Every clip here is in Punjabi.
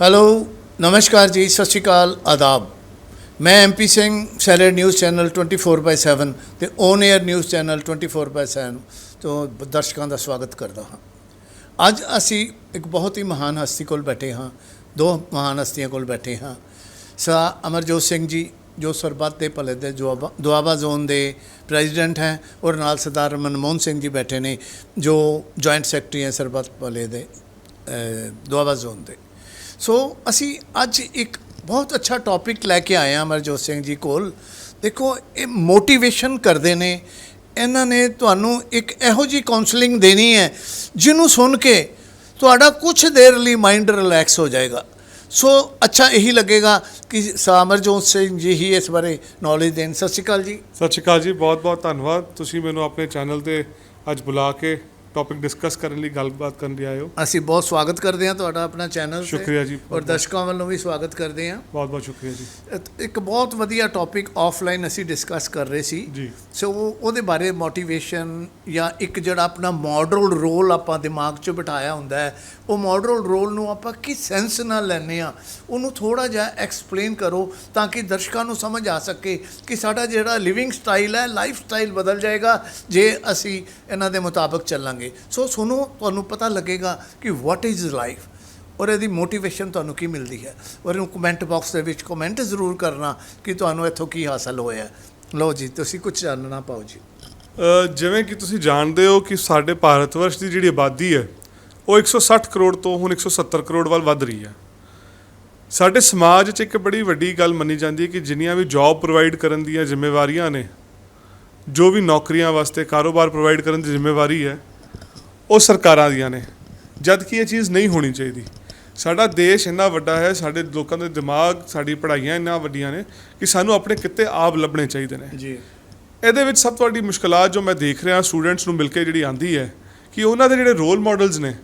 ਹੈਲੋ ਨਮਸਕਾਰ ਜੀ ਸਤਿ ਸ਼੍ਰੀ ਅਕਾਲ ਆਦਾਬ ਮੈਂ ਐਮਪੀ ਸਿੰਘ ਸੈਲਰ ਨਿਊਜ਼ ਚੈਨਲ 24/7 ਤੇ ਔਨ 에ਅਰ ਨਿਊਜ਼ ਚੈਨਲ 24/7 ਤੋਂ ਦਰਸ਼ਕਾਂ ਦਾ ਸਵਾਗਤ ਕਰਦਾ ਹਾਂ ਅੱਜ ਅਸੀਂ ਇੱਕ ਬਹੁਤ ਹੀ ਮਹਾਨ ਹਸਤੀ ਕੋਲ ਬੈਠੇ ਹਾਂ ਦੋ ਮਹਾਨ ਹਸਤੀਆਂ ਕੋਲ ਬੈਠੇ ਹਾਂ ਸਾ ਅਮਰਜੋਤ ਸਿੰਘ ਜੀ ਜੋ ਸਰਬੱਤ ਦੇ ਭਲੇ ਦੇ ਦੁਆਬਾ ਦੁਆਬਾ ਜ਼ੋਨ ਦੇ ਪ੍ਰੈਜ਼ੀਡੈਂਟ ਹੈ ਔਰ ਨਾਲ ਸਰਦਾਰ ਮਨਮੋਹਨ ਸਿੰਘ ਜੀ ਬੈਠੇ ਨੇ ਜੋ ਜੁਆਇੰਟ ਸੈਕਟਰੀ ਹੈ ਸਰਬੱਤ ਭਲੇ ਦੇ ਦੁਆਬਾ ਜ਼ੋਨ ਦੇ ਸੋ ਅਸੀਂ ਅੱਜ ਇੱਕ ਬਹੁਤ ਅੱਛਾ ਟੌਪਿਕ ਲੈ ਕੇ ਆਏ ਹਾਂ ਅਮਰਜੋਤ ਸਿੰਘ ਜੀ ਕੋਲ। ਦੇਖੋ, ਇਹ ਮੋਟੀਵੇਸ਼ਨ ਕਰਦੇ ਨੇ। ਇਹਨਾਂ ਨੇ ਤੁਹਾਨੂੰ ਇੱਕ ਇਹੋ ਜੀ ਕਾਉਂਸਲਿੰਗ ਦੇਣੀ ਹੈ, ਜਿਹਨੂੰ ਸੁਣ ਕੇ ਤੁਹਾਡਾ ਕੁਝ ਦੇਰ ਲਈ ਮਾਈਂਡ ਰਿਲੈਕਸ ਹੋ ਜਾਏਗਾ। ਸੋ ਅੱਛਾ, ਇਹੀ ਲੱਗੇਗਾ ਕਿ ਸਾ ਅਮਰਜੋਤ ਸਿੰਘ ਜੀ ਹੀ ਇਸ ਬਾਰੇ ਨੌਲੇਜ ਦੇਣ। ਸਤਿ ਸ਼੍ਰੀ ਅਕਾਲ ਜੀ। ਸਤਿ ਸ਼੍ਰੀ ਅਕਾਲ ਜੀ ਬਹੁਤ ਬਹੁਤ ਧੰਨਵਾਦ। ਤੁਸੀਂ ਮੈਨੂੰ ਆਪਣੇ ਚੈਨਲ ਤੇ ਅੱਜ ਬੁਲਾ ਕੇ ਟੌਪਿਕ ਡਿਸਕਸ ਕਰਨ ਲਈ ਗੱਲਬਾਤ ਕਰਨ ਲਈ ਆਏ ਹੋ। ਅਸੀਂ ਬਹੁਤ ਸਵਾਗਤ ਕਰਦੇ ਹਾਂ ਤੁਹਾਡਾ ਆਪਣਾ ਚੈਨਲ ਤੇ ਸ਼ੁਕਰੀਆ ਜੀ, ਔਰ। ਦਰਸ਼ਕਾਂ ਵੱਲੋਂ ਵੀ ਸਵਾਗਤ ਕਰਦੇ ਹਾਂ। ਬਹੁਤ ਬਹੁਤ ਸ਼ੁਕਰੀਆ ਜੀ। ਇੱਕ ਬਹੁਤ ਵਧੀਆ ਟੌਪਿਕ ਆਫਲਾਈਨ ਅਸੀਂ ਡਿਸਕਸ ਕਰ ਰਹੇ ਸੀ। ਜੀ। ਸੋ ਉਹ- ਉਹਦੇ ਬਾਰੇ ਮੋਟੀਵੇਸ਼ਨ ਜਾਂ ਇੱਕ ਜਿਹੜਾ ਆਪਣਾ ਮਾਡਲ ਰੋਲ ਆਪਾਂ ਦਿਮਾਗ 'ਚ ਬਿਠਾਇਆ ਹੁੰਦਾ ਹੈ ਉਹ ਮਾਡਲ ਰੋਲ ਨੂੰ ਆਪਾਂ ਕਿਸ ਸੈਂਸ ਨਾਲ ਲੈਂਦੇ ਆ ਉਹਨੂੰ ਥੋੜਾ ਜਿਹਾ ਐਕਸਪਲੇਨ ਕਰੋ ਤਾਂ ਕਿ ਦਰਸ਼ਕਾਂ ਨੂੰ ਸਮਝ ਆ ਸਕੇ ਕਿ ਸਾਡਾ ਜਿਹੜਾ ਲਿਵਿੰਗ ਸਟਾਈਲ ਹੈ ਲਾਈਫ ਸਟਾਈਲ ਬਦਲ ਜਾਏਗਾ ਜੇ ਅਸੀਂ ਇਹਨਾਂ ਦੇ ਮੁਤਾਬਕ ਚੱਲਾਂਗੇ। ਸੋ ਸੁਣੋ, ਤੁਹਾਨੂੰ ਪਤਾ ਲੱਗੇਗਾ ਕਿ ਵਾਟ ਇਜ਼ ਲਾਈਫ ਔਰ ਇਹਦੀ ਮੋਟੀਵੇਸ਼ਨ ਤੁਹਾਨੂੰ ਕੀ ਮਿਲਦੀ ਹੈ? ਔਰ ਇਹਨੂੰ ਕਮੈਂਟ ਬਾਕਸ ਦੇ ਵਿੱਚ ਕਮੈਂਟ ਜ਼ਰੂਰ ਕਰਨਾ ਕਿ ਤੁਹਾਨੂੰ ਇੱਥੋਂ ਕੀ ਹਾਸਲ ਹੋਇਆ ਲਓ ਜੀ, ਤੁਸੀਂ ਕੁਝ ਜਾਣਨਾ ਪਾਓ ਜੀ। ਜਿਵੇਂ ਕਿ ਤੁਸੀਂ ਜਾਣਦੇ ਹੋ ਕਿ ਸਾਡੇ ਭਾਰਤ ਵਰਸ਼ ਦੀ ਜਿਹੜੀ ਆਬਾਦੀ ਹੈ, ਉਹ 160 ਕਰੋੜ ਤੋਂ ਹੁਣ 170 ਕਰੋੜ ਵੱਲ ਵੱਧ ਰਹੀ ਹੈ। ਸਾਡੇ ਸਮਾਜ 'ਚ ਇੱਕ ਬੜੀ ਵੱਡੀ ਗੱਲ ਮੰਨੀ ਜਾਂਦੀ ਹੈ ਕਿ ਜਿੰਨੀਆਂ ਵੀ ਜੌਬ ਪ੍ਰੋਵਾਈਡ ਕਰਨ ਦੀਆਂ ਜ਼ਿੰਮੇਵਾਰੀਆਂ ਨੇ, ਜੋ ਵੀ ਨੌਕਰੀਆਂ ਵਾਸਤੇ ਕਾਰੋਬਾਰ ਪ੍ਰੋਵਾਈਡ ਕਰਨ ਦੀ ਜ਼ਿੰਮੇਵਾਰੀ ਹੈ ਉਹ ਸਰਕਾਰਾਂ ਦੀਆਂ ਨੇ ਜਦ ਕਿ ਇਹ ਚੀਜ਼ ਨਹੀਂ ਹੋਣੀ ਚਾਹੀਦੀ। ਸਾਡਾ ਦੇਸ਼ ਇੰਨਾ ਵੱਡਾ ਹੈ ਸਾਡੇ ਲੋਕਾਂ ਦੇ ਦਿਮਾਗ ਸਾਡੀ ਪੜ੍ਹਾਈਆਂ ਇੰਨਾ ਵੱਡੀਆਂ ਨੇ ਕਿ ਸਾਨੂੰ ਆਪਣੇ ਕਿੱਤੇ ਆਪ ਲੱਭਣੇ ਚਾਹੀਦੇ ਨੇ। ਜੀ। ਇਹਦੇ ਵਿੱਚ ਸਭ ਤੋਂ ਵੱਡੀ ਮੁਸ਼ਕਲਾਤ ਜੋ ਮੈਂ ਦੇਖ ਰਿਹਾ ਸਟੂਡੈਂਟਸ ਨੂੰ ਮਿਲ ਕੇ ਜਿਹੜੀ ਆਂਦੀ ਹੈ ਕਿ ਉਹਨਾਂ ਦੇ ਜਿਹੜੇ ਰੋਲ ਮਾਡਲਸ ਨੇ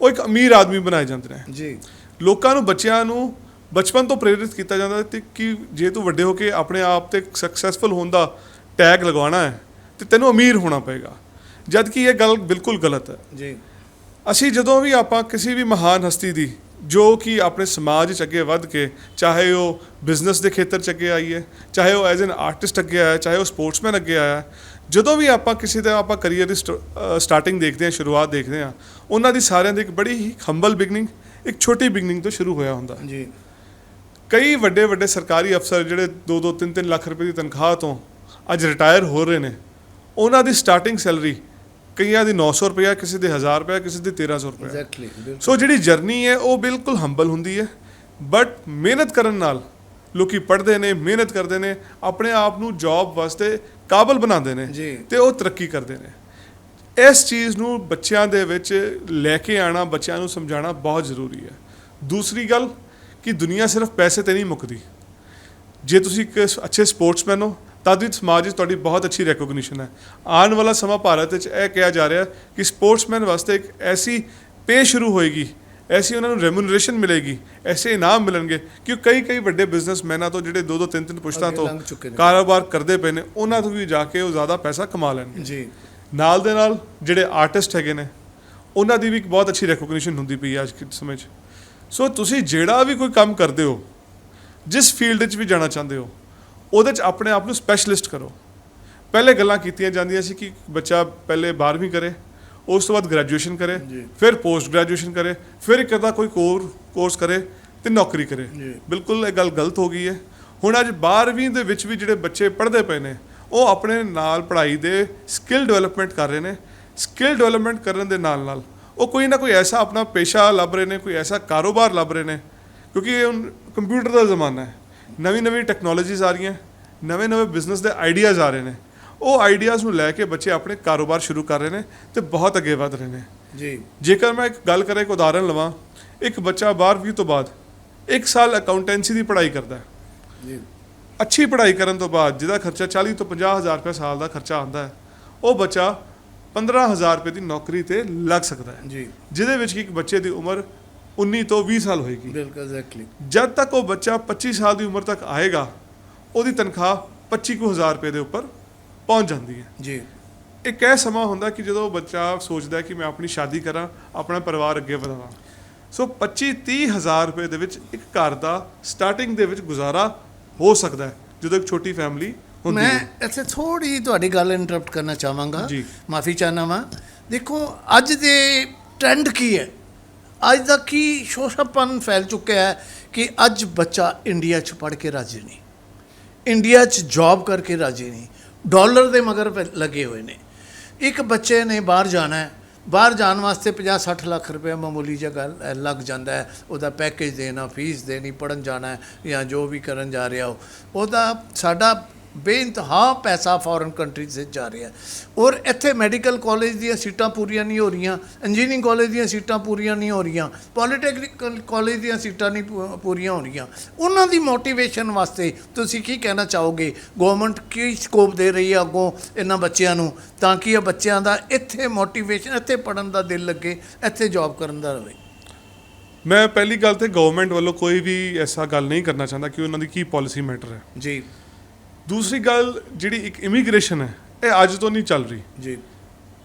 ਉਹ ਇੱਕ ਅਮੀਰ ਆਦਮੀ ਬਣਾਏ ਜਾਂਦੇ ਨੇ। ਜੀ। ਲੋਕਾਂ ਨੂੰ ਬੱਚਿਆਂ ਨੂੰ ਬਚਪਨ ਤੋਂ ਪ੍ਰੇਰਿਤ ਕੀਤਾ ਜਾਂਦਾ ਹੈ ਤੇ ਕਿ ਜੇ ਤੂੰ ਵੱਡੇ ਹੋ ਕੇ ਆਪਣੇ ਆਪ ਤੇ ਸਕਸੈਸਫੁਲ ਹੋਣ ਦਾ ਟੈਗ ਲਗਵਾਉਣਾ ਹੈ ਤੇ ਤੈਨੂੰ ਅਮੀਰ ਹੋਣਾ ਪਏਗਾ। ਜਦ ਕਿ ਇਹ ਗੱਲ ਬਿਲਕੁਲ ਗਲਤ ਹੈ। ਜੀ। ਅਸੀਂ ਜਦੋਂ ਵੀ ਆਪਾਂ ਕਿਸੇ ਵੀ ਮਹਾਨ ਹਸਤੀ ਦੀ ਜੋ ਕਿ ਆਪਣੇ ਸਮਾਜ 'ਚ ਅੱਗੇ ਵੱਧ ਕੇ ਚਾਹੇ ਉਹ ਬਿਜ਼ਨਸ ਦੇ ਖੇਤਰ 'ਚ ਅੱਗੇ ਆਈ ਹੈ ਚਾਹੇ ਉਹ ਐਜ਼ ਐਨ ਆਰਟਿਸਟ ਅੱਗੇ ਆਇਆ ਚਾਹੇ ਉਹ ਸਪੋਰਟਸਮੈਨ ਅੱਗੇ ਆਇਆ ਜਦੋਂ ਵੀ ਆਪਾਂ ਕਿਸੇ ਦਾ ਆਪਾਂ ਕਰੀਅਰ ਦੀ ਸਟਾਰਟਿੰਗ ਦੇਖਦੇ ਹਾਂ ਸ਼ੁਰੂਆਤ ਦੇਖਦੇ ਹਾਂ ਉਹਨਾਂ ਦੀ ਸਾਰਿਆਂ ਦੀ ਇੱਕ ਬੜੀ ਹੀ ਹੰਬਲ ਬਿਗਨਿੰਗ ਇੱਕ ਛੋਟੀ ਬਿਗਨਿੰਗ ਤੋਂ ਸ਼ੁਰੂ ਹੋਇਆ ਹੁੰਦਾ ਜੀ। ਕਈ ਵੱਡੇ ਵੱਡੇ ਸਰਕਾਰੀ ਅਫਸਰ ਜਿਹੜੇ 2-2 3-3 ਲੱਖ ਰੁਪਏ ਦੀ ਤਨਖਾਹ ਤੋਂ ਅੱਜ ਰਿਟਾਇਰ ਹੋ ਰਹੇ ਨੇ ਉਹਨਾਂ ਦੀ ਸਟਾਰਟਿੰਗ ਸੈਲਰੀ ਕਈਆਂ ਦੀ 900 ਰੁਪਏ ਕਿਸੇ ਦੀ 1000 ਰੁਪਏ ਕਿਸੇ ਦੀ 1300 ਰੁਪਏ ਐਗਜ਼ੈਕਟਲੀ ਸੋ ਜਿਹੜੀ ਜਰਨੀ ਹੈ ਉਹ ਬਿਲਕੁਲ ਹੰਬਲ ਹੁੰਦੀ ਹੈ। ਬਟ ਮਿਹਨਤ ਕਰਨ ਨਾਲ ਲੋਕੀ ਪੜ੍ਹਦੇ ਨੇ ਮਿਹਨਤ ਕਰਦੇ ਨੇ ਆਪਣੇ ਆਪ ਨੂੰ ਜੌਬ ਵਾਸਤੇ ਕਾਬਲ ਬਣਾਉਂਦੇ ਨੇ। ਤੇ ਉਹ ਤਰੱਕੀ ਕਰਦੇ ਨੇ। ਇਸ ਚੀਜ਼ ਨੂੰ ਬੱਚਿਆਂ ਦੇ ਵਿੱਚ ਲੈ ਕੇ ਆਣਾ ਬੱਚਿਆਂ ਨੂੰ ਸਮਝਾਉਣਾ ਬਹੁਤ ਜ਼ਰੂਰੀ ਹੈ। ਦੂਸਰੀ ਗੱਲ ਕਿ ਦੁਨੀਆ ਸਿਰਫ ਪੈਸੇ ਤੇ ਨਹੀਂ ਮੁੱਕਦੀ। ਜੇ ਤੁਸੀਂ ਇੱਕ ਅੱਛੇ ਸਪੋਰਟਸਮੈਨ ਹੋ ਤਦ ਵੀ ਸਮਾਜ ਵਿੱਚ ਤੁਹਾਡੀ ਬਹੁਤ ਅੱਛੀ ਰੈਕੋਗਨੀਸ਼ਨ ਹੈ। ਆਉਣ ਵਾਲਾ ਸਮਾਂ ਭਾਰਤ ਵਿੱਚ ਇਹ ਕਿਹਾ ਜਾ ਰਿਹਾ ਕਿ ਸਪੋਰਟਸਮੈਨ ਵਾਸਤੇ ਇੱਕ ਐਸੀ ਪੇ ਸ਼ੁਰੂ ਹੋਏਗੀ ਐਸੀ ਉਹਨਾਂ ਨੂੰ ਰੈਮੂਨਰੇਸ਼ਨ ਮਿਲੇਗੀ ਐਸੇ ਇਨਾਮ ਮਿਲਣਗੇ ਕਿ ਕਈ ਕਈ ਵੱਡੇ ਬਿਜ਼ਨਸਮੈਨਾਂ ਤੋਂ ਜਿਹੜੇ ਦੋ ਦੋ ਤਿੰਨ ਤਿੰਨ ਪੁਸ਼ਤਾਂ ਤੋਂ। ਕਾਰੋਬਾਰ ਕਰਦੇ ਪਏ ਨੇ ਉਹਨਾਂ ਤੋਂ ਵੀ ਜਾ ਕੇ ਉਹ ਜ਼ਿਆਦਾ ਪੈਸਾ ਕਮਾ ਲੈਣਗੇ। ਜੀ। ਨਾਲ ਦੇ ਨਾਲ ਜਿਹੜੇ ਆਰਟਿਸਟ ਹੈਗੇ ਨੇ ਉਹਨਾਂ ਦੀ ਵੀ ਇੱਕ ਬਹੁਤ ਅੱਛੀ ਰੈਕੋਗਨੀਸ਼ਨ ਹੁੰਦੀ ਪਈ ਹੈ ਅੱਜ ਦੇ ਸਮੇਂ 'ਚ। ਸੋ ਤੁਸੀਂ ਜਿਹੜਾ ਵੀ ਕੋਈ ਕੰਮ ਕਰਦੇ ਹੋ ਜਿਸ ਫੀਲਡ 'ਚ ਵੀ ਜਾਣਾ ਚਾਹੁੰਦੇ ਹੋ ਉਹਦੇ 'ਚ ਆਪਣੇ ਆਪ ਨੂੰ ਸਪੈਸ਼ਲਿਸਟ ਕਰੋ। ਪਹਿਲੇ ਗੱਲਾਂ ਕੀਤੀਆਂ ਜਾਂਦੀਆਂ ਸੀ ਕਿ ਬੱਚਾ ਪਹਿਲੇ 12ਵੀਂ ਕਰੇ ਉਸ ਤੋਂ ਬਾਅਦ ਗ੍ਰੈਜੂਏਸ਼ਨ ਕਰੇ। ਫਿਰ ਪੋਸਟ ਗ੍ਰੈਜੂਏਸ਼ਨ ਕਰੇ ਫਿਰ ਇੱਕ ਅੱਧਾ ਕੋਈ ਕੋਰ ਕੋਰਸ ਕਰੇ ਤੇ ਨੌਕਰੀ ਕਰੇ। ਬਿਲਕੁਲ ਇਹ ਗੱਲ ਗਲਤ ਹੋ ਗਈ ਹੈ। ਹੁਣ ਅੱਜ 12ਵੀਂ ਦੇ ਵਿੱਚ ਵੀ ਜਿਹੜੇ ਬੱਚੇ ਪੜ੍ਹਦੇ ਪਏ ਨੇ ਉਹ ਆਪਣੇ ਨਾਲ ਪੜ੍ਹਾਈ ਦੇ ਸਕਿੱਲ ਡਿਵੈਲਪਮੈਂਟ ਕਰ ਰਹੇ ਨੇ। ਸਕਿੱਲ ਡਿਵੈਲਪਮੈਂਟ ਕਰਨ ਦੇ ਨਾਲ ਨਾਲ ਉਹ ਕੋਈ ਨਾ ਕੋਈ ਐਸਾ ਆਪਣਾ ਪੇਸ਼ਾ ਲੱਭ ਰਹੇ ਨੇ ਕੋਈ ਐਸਾ ਕਾਰੋਬਾਰ ਲੱਭ ਰਹੇ ਨੇ ਕਿਉਂਕਿ ਇਹ ਕੰਪਿਊਟਰ ਦਾ ਜ਼ਮਾਨਾ ਹੈ। ਨਵੀਂ ਨਵੀਂ ਟੈਕਨੋਲੋਜੀਜ਼ ਆ ਰਹੀਆਂ ਨਵੇਂ ਨਵੇਂ ਬਿਜ਼ਨਸ ਦੇ ਆਈਡੀਆਜ਼ ਆ ਰਹੇ ਨੇ। ਉਹ ਆਈਡੀਆਜ਼ ਨੂੰ ਲੈ ਕੇ ਬੱਚੇ ਆਪਣੇ ਕਾਰੋਬਾਰ ਸ਼ੁਰੂ ਕਰ ਰਹੇ ਨੇ ਤੇ ਬਹੁਤ ਅੱਗੇ ਵਧ ਰਹੇ ਨੇ। ਜੀ। ਜੇਕਰ ਮੈਂ ਇੱਕ ਗੱਲ ਕਰਾਂ ਇੱਕ ਉਦਾਹਰਨ ਲਵਾਂ ਇੱਕ ਬੱਚਾ 12ਵੀਂ ਤੋਂ ਬਾਅਦ ਇੱਕ ਸਾਲ ਅਕਾਊਂਟੈਂਸੀ ਦੀ ਪੜ੍ਹਾਈ ਕਰਦਾ ਹੈ। ਜੀ। ਅੱਛੀ ਪੜ੍ਹਾਈ ਕਰਨ ਤੋਂ ਬਾਅਦ ਜਿਹਦਾ ਖਰਚਾ 40 ਤੋਂ 50 ਹਜ਼ਾਰ ਰੁਪਏ ਸਾਲ ਦਾ ਖਰਚਾ ਆਉਂਦਾ ਹੈ ਉਹ ਬੱਚਾ 15000 ਰੁਪਏ ਦੀ ਨੌਕਰੀ ਤੇ ਲੱਗ ਸਕਦਾ ਹੈ। ਜੀ। ਜਿਹਦੇ ਵਿੱਚ ਕਿ ਇੱਕ ਬੱਚੇ ਦੀ ਉਮਰ 19 ਤੋਂ 20 ਸਾਲ ਹੋਏਗੀ। ਬਿਲਕੁਲ ਐਗਜ਼ੈਕਟਲੀ ਜਦ ਤੱਕ ਉਹ ਬੱਚਾ 25 ਸਾਲ ਦੀ ਉਮਰ ਤੱਕ ਆਏਗਾ ਉਹਦੀ ਤਨਖਾਹ 25000 ਰੁਪਏ ਦੇ ਉੱਪਰ ਪਹੁੰਚ ਜਾਂਦੀ ਹੈ। ਜੀ। ਇੱਕ ਇਹ ਸਮਾਂ ਹੁੰਦਾ ਕਿ ਜਦੋਂ ਬੱਚਾ ਸੋਚਦਾ ਕਿ ਮੈਂ ਆਪਣੀ ਸ਼ਾਦੀ ਕਰਾਂ ਆਪਣਾ ਪਰਿਵਾਰ ਅੱਗੇ ਵਧਾਵਾਂ। ਸੋ 25 30 ਹਜ਼ਾਰ ਰੁਪਏ ਦੇ ਵਿੱਚ ਇੱਕ ਘਰ ਦਾ ਸਟਾਰਟਿੰਗ ਦੇ ਵਿੱਚ ਗੁਜ਼ਾਰਾ ਹੋ ਸਕਦਾ ਹੈ ਜਦੋਂ ਇੱਕ ਛੋਟੀ ਫੈਮਿਲੀ ਹੁੰਦੀ ਮੈਂ ਇੱਥੇ ਥੋੜੀ ਤੁਹਾਡੀ ਗੱਲ ਇੰਟਰਰਪਟ ਕਰਨਾ ਚਾਹਾਂਗਾ। ਮਾਫੀ ਚਾਹਨਾ ਵਾਂ। ਦੇਖੋ ਅੱਜ ਦੇ ਟ੍ਰੈਂਡ ਕੀ ਹੈ? ਅੱਜ ਦਾ ਕੀ ਸ਼ੋਸ਼ਾਪਨ ਫੈਲ ਚੁੱਕਿਆ ਹੈ ਕਿ ਅੱਜ ਬੱਚਾ ਇੰਡੀਆ 'ਚ ਪੜ੍ਹ ਕੇ ਰਾਜੀ ਨਹੀਂ। ਇੰਡੀਆ 'ਚ ਜੌਬ ਕਰਕੇ ਰਾਜੀ ਨਹੀਂ। ਡਾਲਰ ਦੇ ਮਗਰ ਲੱਗੇ ਹੋਏ ਨੇ। ਇੱਕ ਬੱਚੇ ਨੇ ਬਾਹਰ ਜਾਣਾ ਹੈ। ਬਾਹਰ ਜਾਣ ਵਾਸਤੇ 50 60 ਲੱਖ ਰੁਪਏ ਮਾਮੂਲੀ ਜਿਹਾ ਗੱਲ ਲੱਗ ਜਾਂਦਾ ਹੈ। ਉਹਦਾ ਪੈਕੇਜ ਦੇਣਾ ਫੀਸ ਦੇਣੀ ਪੜਨ ਜਾਣਾ ਜਾਂ ਜੋ ਵੀ ਕਰਨ ਜਾ ਰਿਹਾ ਹੋ ਉਹਦਾ ਸਾਡਾ ਬੇਇੰਤਹਾ ਪੈਸਾ ਫੋਰਨ ਕੰਟਰੀਜ਼ 'ਚ ਜਾ ਰਿਹਾ। ਔਰ ਇੱਥੇ ਮੈਡੀਕਲ ਕਾਲਜ ਦੀਆਂ ਸੀਟਾਂ ਪੂਰੀਆਂ ਨਹੀਂ ਹੋ ਰਹੀਆਂ ਇੰਜੀਨੀਅਰਿੰਗ ਕਾਲਜ ਦੀਆਂ ਸੀਟਾਂ ਪੂਰੀਆਂ ਨਹੀਂ ਹੋ ਰਹੀਆਂ ਪੋਲੀਟੈਕਨਿਕਲ ਕਾਲਜ ਦੀਆਂ ਸੀਟਾਂ ਨਹੀਂ ਪੂਰੀਆਂ ਹੋ ਰਹੀਆਂ। ਉਹਨਾਂ ਦੀ ਮੋਟੀਵੇਸ਼ਨ ਵਾਸਤੇ ਤੁਸੀਂ ਕੀ ਕਹਿਣਾ ਚਾਹੋਗੇ? ਗਵਰਨਮੈਂਟ ਕੀ ਸਕੋਪ ਦੇ ਰਹੀ ਹੈ ਅੱਗੋਂ ਇਹਨਾਂ ਬੱਚਿਆਂ ਨੂੰ ਤਾਂ ਕਿ ਇਹ ਬੱਚਿਆਂ ਦਾ ਇੱਥੇ ਮੋਟੀਵੇਸ਼ਨ ਇੱਥੇ ਪੜਨ ਦਾ ਦਿਲ ਲੱਗੇ ਇੱਥੇ ਜੌਬ ਕਰਨ ਦਾ ਰਵੇ? ਮੈਂ ਪਹਿਲੀ ਗੱਲ ਤੇ ਗਵਰਨਮੈਂਟ ਵੱਲੋਂ ਕੋਈ ਵੀ ਐਸਾ ਗੱਲ ਨਹੀਂ ਕਰਨਾ ਚਾਹੁੰਦਾ ਕਿ ਉਹਨਾਂ ਦੀ ਕੀ ਪਾਲਿਸੀ ਮੈਟਰ ਹੈ। ਜੀ। ਦੂਸਰੀ ਗੱਲ ਜਿਹੜੀ ਇੱਕ ਇਮੀਗ੍ਰੇਸ਼ਨ ਹੈ ਇਹ ਅੱਜ ਤੋਂ ਨਹੀਂ ਚੱਲ ਰਹੀ। ਜੀ।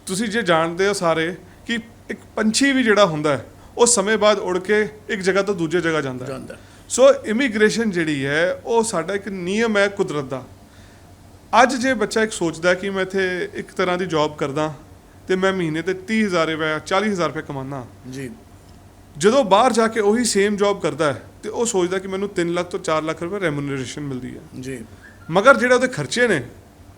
ਤੁਸੀਂ ਜੇ ਜਾਣਦੇ ਹੋ ਸਾਰੇ ਕਿ ਇੱਕ ਪੰਛੀ ਵੀ ਜਿਹੜਾ ਹੁੰਦਾ ਹੈ ਉਹ ਸਮੇਂ ਬਾਅਦ ਉੜ ਕੇ ਇੱਕ ਜਗ੍ਹਾ ਤੋਂ ਦੂਜੇ ਜਗ੍ਹਾ ਜਾਂਦਾ ਹੈ। ਜਾਂਦਾ ਸੋ ਇਮੀਗ੍ਰੇਸ਼ਨ ਜਿਹੜੀ ਹੈ ਉਹ ਸਾਡਾ ਇੱਕ ਨਿਯਮ ਹੈ ਕੁਦਰਤ ਦਾ। ਅੱਜ ਜੇ ਬੱਚਾ ਇੱਕ ਸੋਚਦਾ ਕਿ ਮੈਂ ਇੱਥੇ ਇੱਕ ਤਰ੍ਹਾਂ ਦੀ ਜੌਬ ਕਰਦਾ ਤੇ ਮੈਂ ਮਹੀਨੇ ਤੇ 30000 ਰੁਪਏ 40000 ਰੁਪਏ ਕਮਾਨਾ ਜੀ। ਜਦੋਂ ਬਾਹਰ ਜਾ ਕੇ ਉਹੀ ਸੇਮ ਜੌਬ ਕਰਦਾ ਹੈ ਤੇ ਉਹ ਸੋਚਦਾ ਕਿ ਮੈਨੂੰ 3 ਲੱਖ ਤੋਂ 4 ਲੱਖ ਰੁਪਏ ਰੈਮੂਨਰੇਸ਼ਨ ਮਿਲਦੀ ਹੈ। ਜੀ। ਮਗਰ ਜਿਹੜੇ ਉਹਦੇ ਖਰਚੇ ਨੇ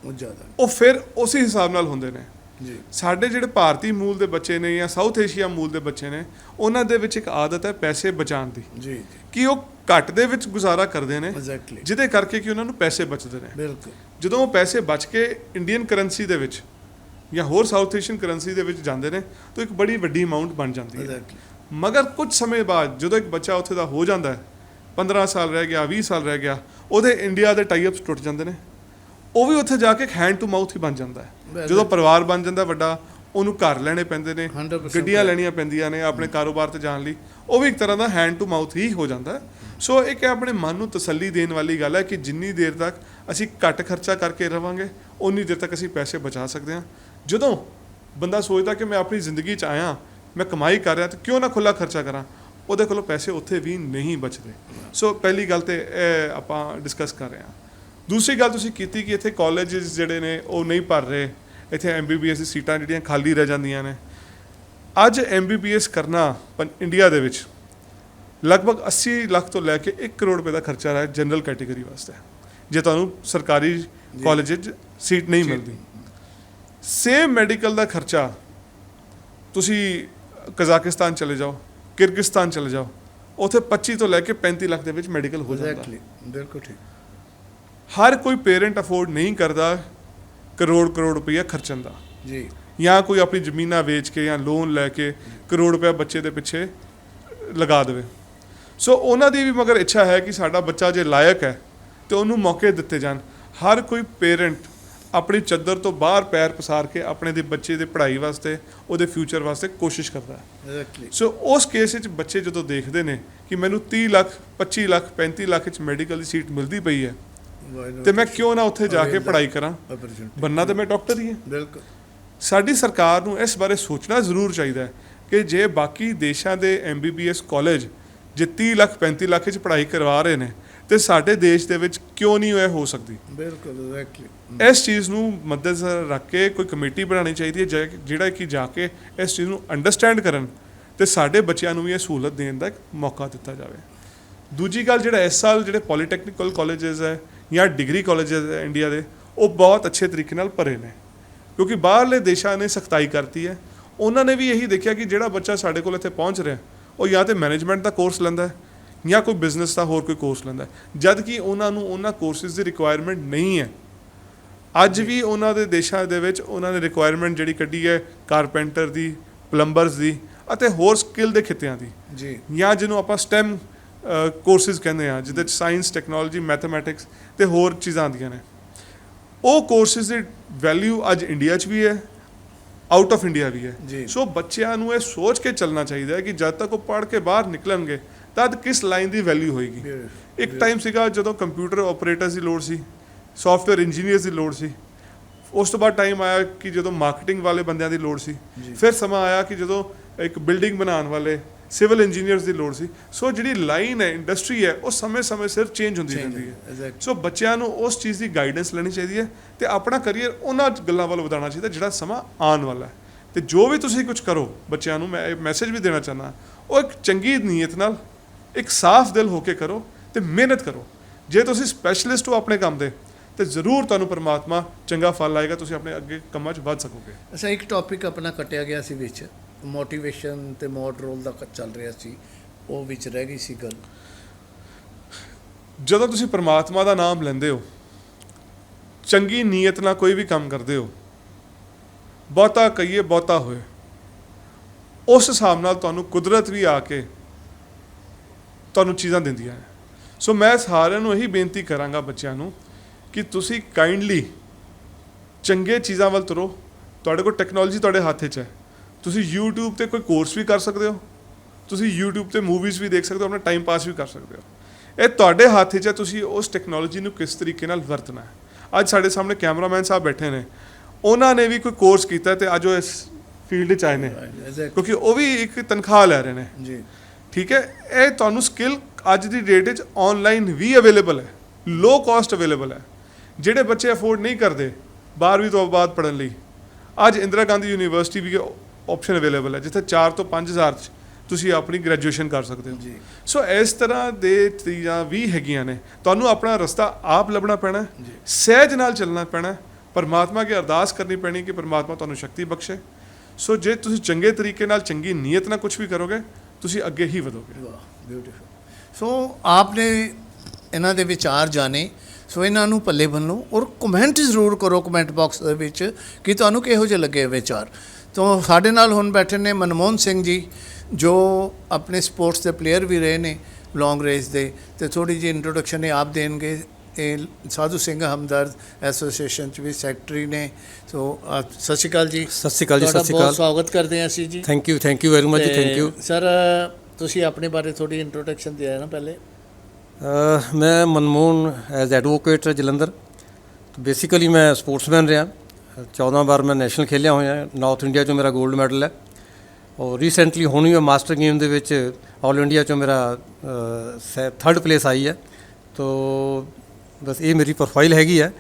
ਉਹ ਜ਼ਿਆਦਾ ਉਹ ਫਿਰ ਉਸੇ ਹਿਸਾਬ ਨਾਲ ਹੁੰਦੇ ਨੇ। ਜੀ। ਸਾਡੇ ਜਿਹੜੇ ਭਾਰਤੀ ਮੂਲ ਦੇ ਬੱਚੇ ਨੇ ਜਾਂ ਸਾਊਥ ਏਸ਼ੀਆ ਮੂਲ ਦੇ ਬੱਚੇ ਨੇ ਉਹਨਾਂ ਦੇ ਵਿੱਚ ਇੱਕ ਆਦਤ ਹੈ ਪੈਸੇ ਬਚਾਉਣ ਦੀ। ਜੀ। ਕਿ ਉਹ ਘੱਟ ਦੇ ਵਿੱਚ ਗੁਜ਼ਾਰਾ ਕਰਦੇ ਨੇ ਐਗਜ਼ੈਕਟਲੀ ਜਿਹਦੇ ਕਰਕੇ ਕਿ ਉਹਨਾਂ ਨੂੰ ਪੈਸੇ ਬਚਦੇ ਨੇ। ਬਿਲਕੁਲ। ਜਦੋਂ ਉਹ ਪੈਸੇ ਬਚ ਕੇ ਇੰਡੀਅਨ ਕਰੰਸੀ ਦੇ ਵਿੱਚ ਜਾਂ ਹੋਰ ਸਾਊਥ ਏਸ਼ੀਅਨ ਕਰੰਸੀ ਦੇ ਵਿੱਚ ਜਾਂਦੇ ਨੇ ਤਾਂ ਇੱਕ ਬੜੀ ਵੱਡੀ ਅਮਾਉਂਟ ਬਣ ਜਾਂਦੀ ਹੈ। ਐਗਜ਼ੈਕਟਲੀ ਮਗਰ ਕੁਝ ਸਮੇਂ ਬਾਅਦ ਜਦੋਂ ਇੱਕ ਬੱਚਾ ਉੱਥੇ ਦਾ ਹੋ ਜਾਂਦਾ ਹੈ 15 ਸਾਲ ਰਹਿ ਗਿਆ 20 ਸਾਲ ਰਹਿ ਗਿਆ ਉਹਦੇ ਇੰਡੀਆ ਦੇ ਟਾਈ ਅਪਸ ਟੁੱਟ ਜਾਂਦੇ ਨੇ। ਉਹ ਵੀ ਉੱਥੇ ਜਾ ਕੇ ਹੈਂਡ ਟੂ ਮਾਊਥ ਹੀ ਬਣ ਜਾਂਦਾ ਹੈ। ਜਦੋਂ ਪਰਿਵਾਰ ਬਣ ਜਾਂਦਾ ਵੱਡਾ ਉਹਨੂੰ ਘਰ ਲੈਣੇ ਪੈਂਦੇ ਨੇ 100% ਗੱਡੀਆਂ ਲੈਣੀਆਂ ਪੈਂਦੀਆਂ ਨੇ ਆਪਣੇ ਕਾਰੋਬਾਰ ਤੇ ਜਾਣ ਲਈ। ਉਹ ਵੀ ਇੱਕ ਤਰ੍ਹਾਂ ਦਾ ਹੈਂਡ ਟੂ ਮਾਊਥ ਹੀ ਹੋ ਜਾਂਦਾ ਹੈ। ਸੋ ਇਹ ਕਿ ਆਪਣੇ ਮਨ ਨੂੰ ਤਸੱਲੀ ਦੇਣ ਵਾਲੀ ਗੱਲ ਹੈ ਕਿ ਜਿੰਨੀ ਦੇਰ ਤੱਕ ਅਸੀਂ ਘੱਟ ਖਰਚਾ ਕਰਕੇ ਰਵਾਂਗੇ ਉਨੀ ਦੇਰ ਤੱਕ ਅਸੀਂ ਪੈਸੇ ਬਚਾ ਸਕਦੇ ਹਾਂ। ਜਦੋਂ ਬੰਦਾ ਸੋਚਦਾ ਕਿ ਮੈਂ ਆਪਣੀ ਜ਼ਿੰਦਗੀ 'ਚ ਆਇਆ ਮੈਂ ਕਮਾਈ ਕਰ ਰਿਹਾ ਤੇ ਕਿਉਂ ਨਾ ਖੁੱਲਾ ਖਰਚਾ ਕਰਾਂ? ਉਹਦੇ ਕੋਲੋਂ ਪੈਸੇ ਉੱਥੇ ਵੀ ਨਹੀਂ ਬਚਦੇ। ਸੋ ਪਹਿਲੀ ਗੱਲ ਤੇ ਇਹ ਆਪਾਂ ਡਿਸਕਸ ਕਰ ਰਹੇ ਹਾਂ। ਦੂਸਰੀ ਗੱਲ ਤੁਸੀਂ ਕੀਤੀ ਕਿ ਇੱਥੇ ਕਾਲਜਸ ਜਿਹੜੇ ਨੇ ਉਹ ਨਹੀਂ ਭਰ ਰਹੇ। ਇੱਥੇ ਐਮਬੀਬੀਐਸ ਦੀ ਸੀਟਾਂ ਜਿਹੜੀਆਂ ਖਾਲੀ ਰਹਿ ਜਾਂਦੀਆਂ ਨੇ। ਅੱਜ ਐਮਬੀਬੀਐਸ ਕਰਨਾ ਇੰਡੀਆ ਦੇ ਵਿੱਚ ਲਗਭਗ 80 ਲੱਖ ਤੋਂ ਲੈ ਕੇ 1 ਕਰੋੜ ਰੁਪਏ ਦਾ ਖਰਚਾ ਹੈ ਜਨਰਲ ਕੈਟਾਗਰੀ ਵਾਸਤੇ। ਜੇ ਤੁਹਾਨੂੰ ਸਰਕਾਰੀ ਕਾਲਜ 'ਚ ਸੀਟ ਨਹੀਂ ਮਿਲਦੀ। ਸੇਮ ਮੈਡੀਕਲ ਦਾ ਖਰਚਾ ਤੁਸੀਂ ਕਜ਼ਾਕਿਸਤਾਨ ਚਲੇ ਜਾਓ। ਕਿਰਗਿਸਤਾਨ ਚਲੇ ਜਾਓ। ਉੱਥੇ 25 ਤੋਂ ਲੈ ਕੇ 35 ਲੱਖ ਦੇ ਵਿੱਚ ਮੈਡੀਕਲ ਹੋ ਜਾਂਦਾ। ਐਗਜ਼ੈਕਟਲੀ ਬਿਲਕੁਲ ਠੀਕ। ਹਰ ਕੋਈ ਪੇਰੈਂਟ ਅਫੋਰਡ ਨਹੀਂ ਕਰਦਾ ਕਰੋੜ ਕਰੋੜ ਰੁਪਈਆ ਖਰਚਣ ਦਾ। ਜੀ। ਜਾਂ ਕੋਈ ਆਪਣੀ ਜ਼ਮੀਨਾਂ ਵੇਚ ਕੇ ਜਾਂ ਲੋਨ ਲੈ ਕੇ ਕਰੋੜ ਰੁਪਏ ਬੱਚੇ ਦੇ ਪਿੱਛੇ ਲਗਾ ਦੇਵੇ। ਸੋ ਉਹਨਾਂ ਦੀ ਵੀ ਮਗਰ ਇੱਛਾ ਹੈ ਕਿ ਸਾਡਾ ਬੱਚਾ ਜੇ ਲਾਇਕ ਹੈ ਤੇ ਉਹਨੂੰ ਮੌਕੇ ਦਿੱਤੇ ਜਾਣ। ਹਰ ਕੋਈ ਪੇਰੈਂਟ ਆਪਣੀ ਚੱਦਰ ਤੋਂ ਬਾਹਰ ਪੈਰ ਪਸਾਰ ਕੇ ਆਪਣੇ ਦੇ ਬੱਚੇ ਦੇ ਪੜ੍ਹਾਈ ਵਾਸਤੇ ਉਹਦੇ ਫਿਊਚਰ ਵਾਸਤੇ ਕੋਸ਼ਿਸ਼ ਕਰਦਾ ਹੈ। ਐਗਜ਼ੈਕਟਲੀ ਸੋ ਉਸ ਕੇਸ ਵਿੱਚ ਬੱਚੇ ਜਦੋਂ ਦੇਖਦੇ ਨੇ ਕਿ ਮੈਨੂੰ 30 ਲੱਖ 25 ਲੱਖ 35 ਲੱਖ ਵਿੱਚ ਮੈਡੀਕਲ ਦੀ ਸੀਟ ਮਿਲਦੀ ਪਈ ਹੈ ਤੇ ਮੈਂ ਕਿਉਂ ਨਾ ਉੱਥੇ ਜਾ ਕੇ ਪੜ੍ਹਾਈ ਕਰਾਂ? ਬੰਨਾ ਤੇ ਮੈਂ ਡਾਕਟਰ ਹੀ ਹਾਂ। ਬਿਲਕੁਲ। ਸਾਡੀ ਸਰਕਾਰ ਨੂੰ ਇਸ ਬਾਰੇ ਸੋਚਣਾ ਜ਼ਰੂਰ ਚਾਹੀਦਾ ਹੈ ਕਿ ਜੇ ਬਾਕੀ ਦੇਸ਼ਾਂ ਦੇ ਐਮਬੀਬੀਐਸ ਕਾਲਜ ਜੇ 30 ਲੱਖ 35 ਲੱਖ ਵਿੱਚ ਪੜ੍ਹਾਈ ਕਰਵਾ ਰਹੇ ਨੇ ਤੇ ਸਾਡੇ ਦੇਸ਼ ਦੇ ਵਿੱਚ ਕਿਉਂ ਨਹੀਂ ਇਹ ਹੋ ਸਕਦੀ? ਬਿਲਕੁਲ ਐਗਜ਼ੈਕਟਲੀ ਇਸ ਚੀਜ਼ ਨੂੰ ਮੱਦੇਨਜ਼ਰ ਰੱਖ ਕੇ ਕੋਈ ਕਮੇਟੀ ਬਣਾਉਣੀ ਚਾਹੀਦੀ ਹੈ ਜਿਹੜਾ ਕਿ ਜਾ ਕੇ ਇਸ ਚੀਜ਼ ਨੂੰ ਅੰਡਰਸਟੈਂਡ ਕਰਨ ਤੇ ਸਾਡੇ ਬੱਚਿਆਂ ਨੂੰ ਵੀ ਇਹ ਸਹੂਲਤ ਦੇਣ ਦਾ ਇੱਕ ਮੌਕਾ ਦਿੱਤਾ ਜਾਵੇ। ਦੂਜੀ ਗੱਲ ਜਿਹੜਾ ਇਸ ਸਾਲ ਜਿਹੜੇ ਪੋਲੀਟੈਕਨੀਕਲ ਕਾਲਜਸ ਹੈ ਜਾਂ ਡਿਗਰੀ ਕਾਲਜਸ ਹੈ ਇੰਡੀਆ ਦੇ ਉਹ ਬਹੁਤ ਅੱਛੇ ਤਰੀਕੇ ਨਾਲ ਭਰੇ ਨੇ। ਕਿਉਂਕਿ ਬਾਹਰਲੇ ਦੇਸ਼ਾਂ ਨੇ ਸਖਤਾਈ ਕਰਤੀ ਹੈ। ਉਹਨਾਂ ਨੇ ਵੀ ਇਹੀ ਦੇਖਿਆ ਕਿ ਜਿਹੜਾ ਬੱਚਾ ਸਾਡੇ ਕੋਲ ਇੱਥੇ ਪਹੁੰਚ ਰਿਹਾ ਉਹ ਜਾਂ ਤੇ ਮੈਨੇਜਮੈਂਟ ਦਾ ਕੋਰਸ ਲੈਂਦਾ ਹੈ ਜਾਂ ਕੋਈ ਬਿਜ਼ਨਸ ਦਾ ਹੋਰ ਕੋਈ ਕੋਰਸ ਲੈਂਦਾ ਜਦ ਕਿ ਉਹਨਾਂ ਨੂੰ ਉਹਨਾਂ ਕੋਰਸਿਸ ਦੀ ਰਿਕੁਆਇਰਮੈਂਟ ਨਹੀਂ ਹੈ। ਅੱਜ ਵੀ ਉਹਨਾਂ ਦੇ ਦੇਸ਼ਾਂ ਦੇ ਵਿੱਚ ਉਹਨਾਂ ਨੇ ਰਿਕੁਆਇਰਮੈਂਟ ਜਿਹੜੀ ਕੱਢੀ ਹੈ ਕਾਰਪੈਂਟਰ ਦੀ ਪਲੰਬਰਸ ਦੀ ਅਤੇ ਹੋਰ ਸਕਿੱਲ ਦੇ ਖਿੱਤਿਆਂ ਦੀ। ਜੀ। ਜਾਂ ਜਿਹਨੂੰ ਆਪਾਂ ਸਟੈਮ ਕੋਰਸਿਸ ਕਹਿੰਦੇ ਆ ਜਿਹਦੇ ਚ ਸਾਇੰਸ ਟੈਕਨੋਲੋਜੀ ਮੈਥਮੈਟਿਕਸ ਤੇ ਹੋਰ ਚੀਜ਼ਾਂ ਆਉਂਦੀਆਂ ਨੇ। ਉਹ ਕੋਰਸਿਸ ਦੀ ਵੈਲਿਊ ਅੱਜ ਇੰਡੀਆ 'ਚ ਵੀ ਹੈ ਆਊਟ ਆਫ ਇੰਡੀਆ ਵੀ ਹੈ। ਜੀ। ਸੋ ਬੱਚਿਆਂ ਨੂੰ ਇਹ ਸੋਚ ਕੇ ਚੱਲਣਾ ਚਾਹੀਦਾ ਹੈ ਕਿ ਜਦ ਤੱਕ ਉਹ ਪੜ੍ਹ ਕੇ ਬਾਹਰ ਨਿਕਲਣਗੇ ਤਦ ਕਿਸ ਲਾਈਨ ਦੀ ਵੈਲਿਊ ਹੋਏਗੀ. ਇੱਕ ਟਾਈਮ ਸੀਗਾ ਜਦੋਂ ਕੰਪਿਊਟਰ ਆਪਰੇਟਰਸ ਦੀ ਲੋੜ ਸੀ ਸੌਫਟਵੇਅਰ ਇੰਜੀਨੀਅਰਸ ਦੀ ਲੋੜ ਸੀ ਉਸ ਤੋਂ ਬਾਅਦ ਟਾਈਮ ਆਇਆ ਕਿ ਜਦੋਂ ਮਾਰਕੀਟਿੰਗ ਵਾਲੇ ਬੰਦਿਆਂ ਦੀ ਲੋੜ ਸੀ। ਫਿਰ ਸਮਾਂ ਆਇਆ ਕਿ ਜਦੋਂ ਇੱਕ ਬਿਲਡਿੰਗ ਬਣਾਉਣ ਵਾਲੇ ਸਿਵਲ ਇੰਜੀਨੀਅਰਸ ਦੀ ਲੋੜ ਸੀ ਸੋ ਜਿਹੜੀ ਲਾਈਨ ਹੈ ਇੰਡਸਟਰੀ ਹੈ ਉਹ ਸਮੇਂ-ਸਮੇਂ ਸਿਰ ਚੇਂਜ ਹੁੰਦੀ ਰਹਿੰਦੀ ਹੈ. ਸੋ ਬੱਚਿਆਂ ਨੂੰ ਉਸ ਚੀਜ਼ ਦੀ ਗਾਈਡੈਂਸ ਲੈਣੀ ਚਾਹੀਦੀ ਹੈ ਤੇ ਆਪਣਾ ਕੈਰੀਅਰ ਉਹਨਾਂ ਗੱਲਾਂ ਵੱਲ ਵਧਾਉਣਾ ਚਾਹੀਦਾ ਜਿਹੜਾ ਸਮਾਂ ਆਉਣ ਵਾਲਾ ਹੈ ਤੇ ਜੋ ਵੀ ਤੁਸੀਂ ਕੁਝ ਕਰੋ ਬੱਚਿਆਂ ਨੂੰ ਮੈਂ ਇਹ ਮੈਸੇਜ ਵੀ ਦੇਣਾ ਚਾਹਨਾ ਉਹ ਇੱਕ ਚੰਗੀ ਨੀਅਤ ਨਾਲ ਇੱਕ ਸਾਫ਼ ਦਿਲ ਹੋ ਕੇ ਕਰੋ ਤੇ ਮਿਹਨਤ ਕਰੋ। ਜੇ ਤੁਸੀਂ ਸਪੈਸ਼ਲਿਸਟ ਹੋ ਆਪਣੇ ਕੰਮ ਦੇ ਤੇ ਜ਼ਰੂਰ ਤੁਹਾਨੂੰ ਪਰਮਾਤਮਾ ਚੰਗਾ ਫਲ ਲਾਏਗਾ ਤੁਸੀਂ ਆਪਣੇ ਅੱਗੇ ਕੰਮਾਂ 'ਚ ਵੱਧ ਸਕੋਗੇ। ਅੱਛਾ ਇੱਕ ਟੌਪਿਕ ਆਪਣਾ ਕੱਟਿਆ ਗਿਆ ਸੀ ਵਿੱਚ ਮੋਟੀਵੇਸ਼ਨ ਤੇ ਮੋਡ ਰੋਲ ਦਾ ਚੱਲ ਰਿਹਾ ਸੀ ਉਹ ਵਿੱਚ ਰਹਿ ਗਈ ਸੀ ਗੱਲ। ਜਦੋਂ ਤੁਸੀਂ ਪਰਮਾਤਮਾ ਦਾ ਨਾਮ ਲੈਂਦੇ ਹੋ ਚੰਗੀ ਨੀਅਤ ਨਾਲ ਕੋਈ ਵੀ ਕੰਮ ਕਰਦੇ ਹੋ ਬਹੁਤਾ ਕਹੀਏ ਬਹੁਤਾ ਹੋਏ ਉਸ ਹਿਸਾਬ ਨਾਲ ਤੁਹਾਨੂੰ ਕੁਦਰਤ ਵੀ ਆ ਕੇ ਤੁਹਾਨੂੰ ਚੀਜ਼ਾਂ ਦਿੰਦੀਆਂ ਹੈ ਸੋ ਮੈਂ ਸਾਰਿਆਂ ਨੂੰ ਇਹੀ ਬੇਨਤੀ ਕਰਾਂਗਾ ਬੱਚਿਆਂ ਨੂੰ ਕਿ ਤੁਸੀਂ ਕਾਈਂਡਲੀ ਚੰਗੇ ਚੀਜ਼ਾਂ ਵੱਲ ਤੁਰੋ। ਤੁਹਾਡੇ ਕੋਲ ਟੈਕਨੋਲੋਜੀ ਤੁਹਾਡੇ ਹੱਥ 'ਚ ਹੈ। ਤੁਸੀਂ YouTube ਤੇ ਕੋਈ ਕੋਰਸ ਵੀ ਕਰ ਸਕਦੇ ਹੋ। ਤੁਸੀਂ YouTube ਤੇ ਮੂਵੀਜ਼ ਵੀ ਦੇਖ ਸਕਦੇ ਹੋ ਆਪਣਾ ਟਾਈਮ ਪਾਸ ਵੀ ਕਰ ਸਕਦੇ ਹੋ। ਇਹ ਤੁਹਾਡੇ ਹੱਥ 'ਚ ਹੈ ਤੁਸੀਂ ਉਸ ਟੈਕਨੋਲੋਜੀ ਨੂੰ ਕਿਸ ਤਰੀਕੇ ਨਾਲ ਵਰਤਣਾ ਹੈ। ਅੱਜ ਸਾਡੇ ਸਾਹਮਣੇ ਕੈਮਰਾਮੈਨ ਸਾਹਿਬ ਬੈਠੇ ਨੇ। ਉਹਨਾਂ ਨੇ ਵੀ ਕੋਈ ਕੋਰਸ ਕੀਤਾ ਤੇ ਅੱਜ ਉਹ ਇਸ ਫੀਲਡ 'ਚ ਆਏ ਨੇ. ਕਿਉਂਕਿ ਉਹ ਵੀ ਇੱਕ ਤਨਖਾਹ ਲੈ ਰਹੇ ਨੇ। ਜੀ। ਠੀਕ ਹੈ? ਇਹ ਤੁਹਾਨੂੰ ਸਕਿੱਲ ਅੱਜ ਦੀ ਡੇਟ ਵਿੱਚ ਆਨਲਾਈਨ ਵੀ ਅਵੇਲੇਬਲ ਹੈ ਲੋ ਕਾਸਟ ਅਵੇਲੇਬਲ ਹੈ। ਜਿਹੜੇ ਬੱਚੇ ਅਫੋਰਡ ਨਹੀਂ ਕਰਦੇ 12ਵੀਂ ਤੋਂ ਬਾਅਦ ਪੜਨ ਲਈ ਅੱਜ ਇੰਦਰਾ ਗਾਂਧੀ ਯੂਨੀਵਰਸਿਟੀ ਵੀ ਆਪਸ਼ਨ ਅਵੇਲੇਬਲ ਹੈ ਜਿੱਥੇ 4 ਤੋਂ 5000 ਚ ਤੁਸੀਂ ਆਪਣੀ ਗ੍ਰੈਜੂਏਸ਼ਨ ਕਰ ਸਕਦੇ ਹੋ। ਜੀ। ਸੋ ਇਸ ਤਰ੍ਹਾਂ ਦੇ ਚੀਜ਼ਾਂ ਵੀ ਹੈਗੀਆਂ ਨੇ। ਤੁਹਾਨੂੰ ਆਪਣਾ ਰਸਤਾ ਆਪ ਲੱਭਣਾ ਪੈਣਾ। ਸਹਿਜ ਨਾਲ ਚੱਲਣਾ ਪੈਣਾ। ਪਰਮਾਤਮਾ ਕੀ ਅਰਦਾਸ ਕਰਨੀ ਪੈਣੀ ਕਿ ਪਰਮਾਤਮਾ ਤੁਹਾਨੂੰ ਸ਼ਕਤੀ ਬਖਸ਼ੇ। ਸੋ ਜੇ ਤੁਸੀਂ ਚੰਗੇ ਤਰੀਕੇ ਨਾਲ ਚੰਗੀ ਨੀਅਤ ਨਾਲ ਕੁਝ ਵੀ ਕਰੋਗੇ ਤੁਸੀਂ ਅੱਗੇ ਹੀ ਵਧੋਗੇ। ਵਾਹ ਬਿਊਟੀਫੁਲ ਸੋ ਆਪਨੇ ਇਹਨਾਂ ਦੇ ਵਿਚਾਰ ਜਾਣੇ। ਸੋ ਇਹਨਾਂ ਨੂੰ ਪੱਲੇ ਬੰਨੋ ਔਰ ਕਮੈਂਟ ਜ਼ਰੂਰ ਕਰੋ ਕਮੈਂਟ ਬਾਕਸ ਦੇ ਵਿੱਚ ਕਿ ਤੁਹਾਨੂੰ ਕਿਹੋ ਜਿਹੇ ਲੱਗੇ ਵਿਚਾਰ। ਤੋਂ, ਸਾਡੇ ਨਾਲ ਹੁਣ ਬੈਠੇ ਨੇ ਮਨਮੋਹਨ ਸਿੰਘ ਜੀ, ਜੋ ਆਪਣੇ ਸਪੋਰਟਸ ਦੇ ਪਲੇਅਰ ਵੀ ਰਹੇ ਨੇ ਲੌਂਗ ਰੇਸ ਦੇ। ਤੇ ਥੋੜੀ ਜਿਹੀ ਇੰਟਰੋਡਕਸ਼ਨ ਇਹ ਆਪ ਦੇਣਗੇ। ਇਹ ਸਾਧੂ ਸਿੰਘ ਹਮਦਰਦ ਐਸੋਸੀਏਸ਼ਨ ਚ ਵੀ ਸੈਕਟਰੀ ਨੇ। ਸੋ ਸਤਿ ਸ਼੍ਰੀ ਅਕਾਲ ਜੀ। ਸਤਿ ਸ਼੍ਰੀ ਅਕਾਲ ਜੀ ਸਤਿ ਸ਼੍ਰੀ ਬਹੁਤ ਅਕਾਲ। ਸਵਾਗਤ ਕਰਦੇ ਹਾਂ ਅਸੀਂ ਜੀ। Thank you thank you very much ਜੀ ਥੈਂਕ ਯੂ ਸਰ ਤੁਸੀਂ ਆਪਣੇ ਬਾਰੇ ਥੋੜੀ ਇੰਟਰੋਡਕਸ਼ਨ ਦਿਆ ਨਾ ਪਹਿਲੇ। ਮੈਂ Manmohan as advocate Jalandhar. Basically ਮੈਂ ਸਪੋਰਟਸਮੈਨ ਰਿਹਾ। 14 ਵਾਰ ਮੈਂ ਨੈਸ਼ਨਲ ਖੇਲਿਆ ਹੋਇਆ। ਨਾਰਥ ਇੰਡੀਆ ਚੋਂ ਮੇਰਾ 골ਡ ਮੈਡਲ ਹੈ। ਔਰ ਰੀਸੈਂਟਲੀ ਹੁਣ ਮੈਂ ਮਾਸਟਰ ਗੇਮ ਦੇ ਵਿੱਚ ਆਲ ਇੰਡੀਆ ਚੋਂ ਮੇਰਾ ਥਰਡ ਪਲੇਸ ਆਈ ਹੈ। ਤੋ ਬਸ ਇਹ ਮੇਰੀ ਪ੍ਰੋਫਾਈਲ ਹੈਗੀ ਹੈ